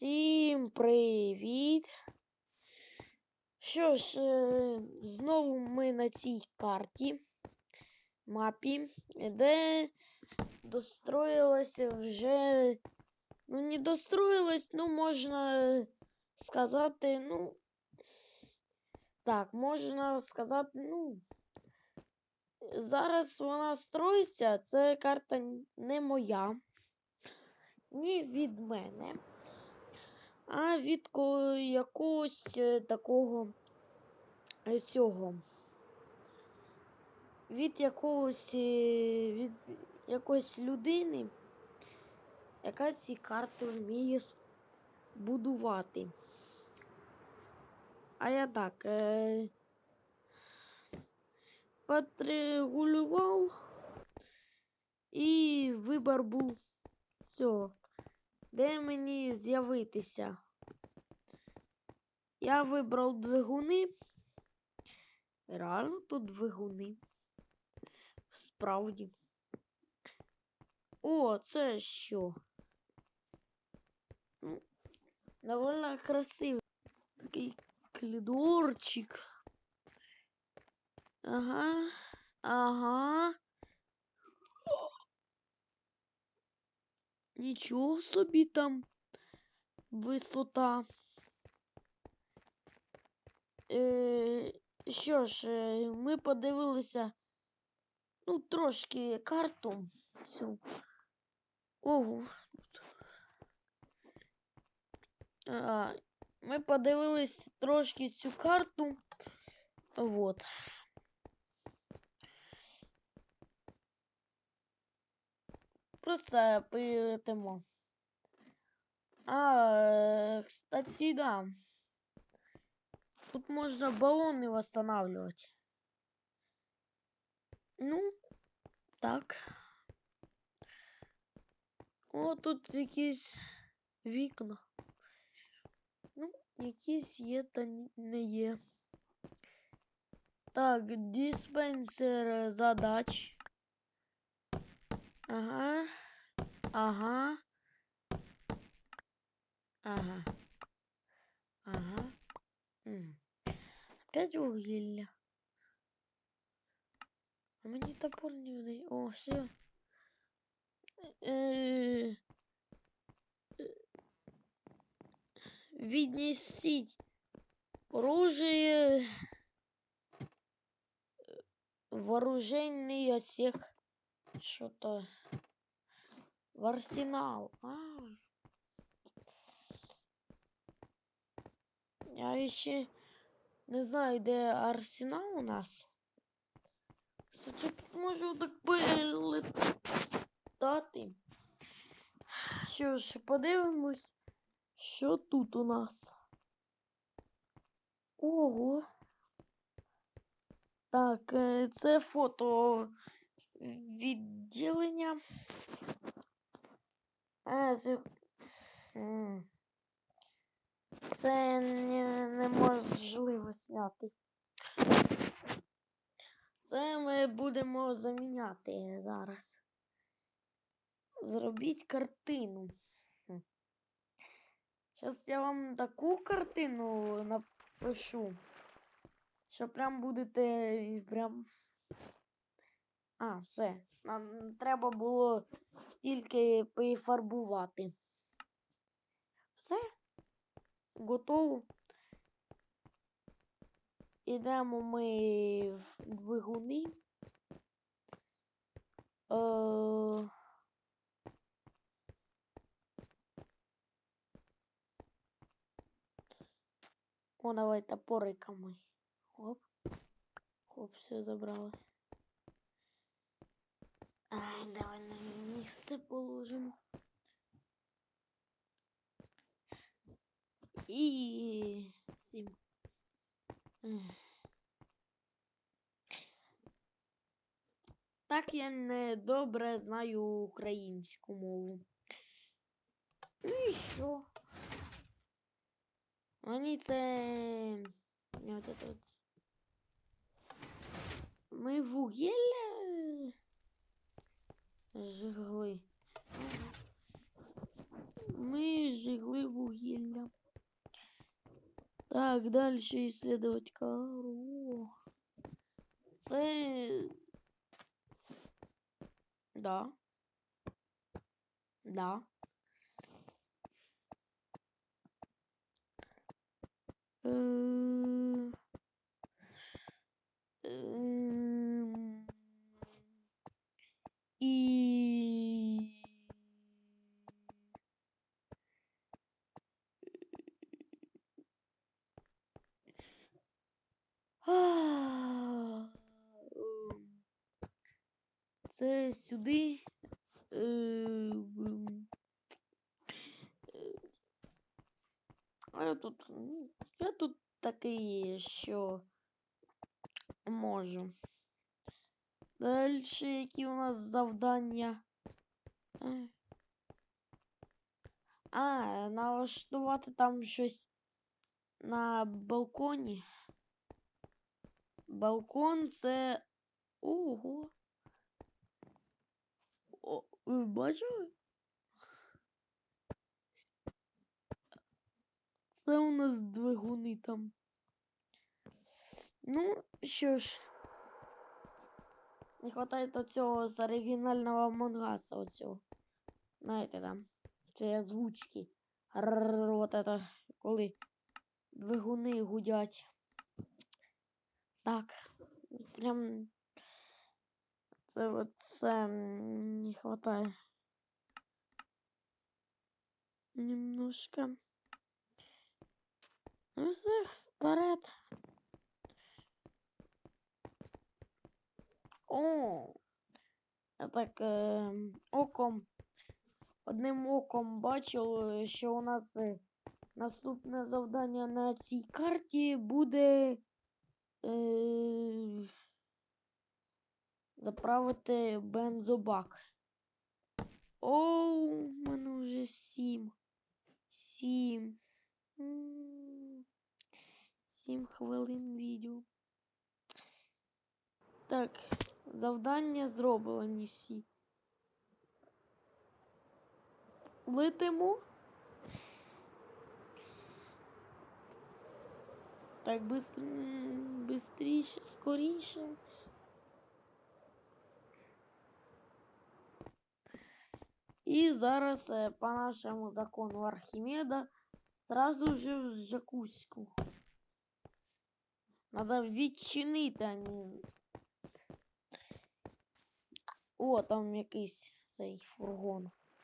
Всім привіт! Що ж, е, знову ми на цій карті, мапі, де достроїлося вже. Ну, не достроїлось, ну, можна сказати, ну. Так, можна сказати, ну. Зараз вона строїться, це карта не моя, ні від мене а від ко- якогось е, такого е, цього. Від якогось е, від якоїсь людини, яка ці карти вміє будувати. А я так е, потрегулював і вибір був цього. Де мені з'явитися? Я вибрав двигуни. Реально тут двигуни. Справді. О, це що? Ну, довольно красивий. Такий коридорчик. Ага. Ага. Нічого собі там висота. Е, що ж, е, ми подивилися ну, трошки карту. Цю. Ого. А, ми подивились трошки цю карту. Вот. Просто поэтому. А, кстати, да. Тут можно баллоны восстанавливать. Ну, так. О, тут якісь вікна. Ну, якісь є та ні- не є. Так, диспенсер е, задач. Ага. Ага. Ага. Ага. Опять вугілля. А мені топор не видає. О, все. Е, Віднесіть оружие вооруженный отсек. Что-то в арсенал. А. Я ще не знаю, де арсенал у нас. Кстати, тут можу так полетати. Що ж, подивимось, що тут у нас. Ого. Так, е, це фото відділення. А, це... Це не, неможливо зняти. Це ми будемо заміняти зараз. Зробіть картину. Зараз я вам таку картину напишу. Що прям будете прям. А, все. Нам треба було тільки пофарбувати. Все. Готово. Ідемо ми в двигуни. Е... О, давай топориками. Оп. Хоп, все забрали. Ай, давай на місце положимо. І сім. Так я не добре знаю українську мову. Ну і що? Мені це. от это от. Ми вугілля жгли. Ми жгли вугілля. Так, дальше исследовать кору. Да. Да. Е, Це сюди. Е, А я тут. ну, Я тут такий, що можу. Дальше які у нас завдання? Е. А, налаштувати там щось на балконі. Балкон це. Ого. Ви бачили? Це у нас двигуни там. Ну, що ж. Не хватает оцього з оригінального мангаса оцього. Знаєте там. Це озвучки. Рррр, вот это, коли двигуни гудять. Так. Прям. Це от це не хватає. Немножко. Ну все, вперед. О! Я так е, оком. Одним оком бачив, що у нас е, наступне завдання на цій карті буде е, заправити бензобак. Оу, в мене вже сім. Сім. Сім хвилин відео. Так, завдання зроблені всі. Летимо. Так, бистр... м, скоріше. І зараз е, по нашому закону Архімеда сразу же в жакуську. Надо відчинити, а не... О, там якийсь цей фургон.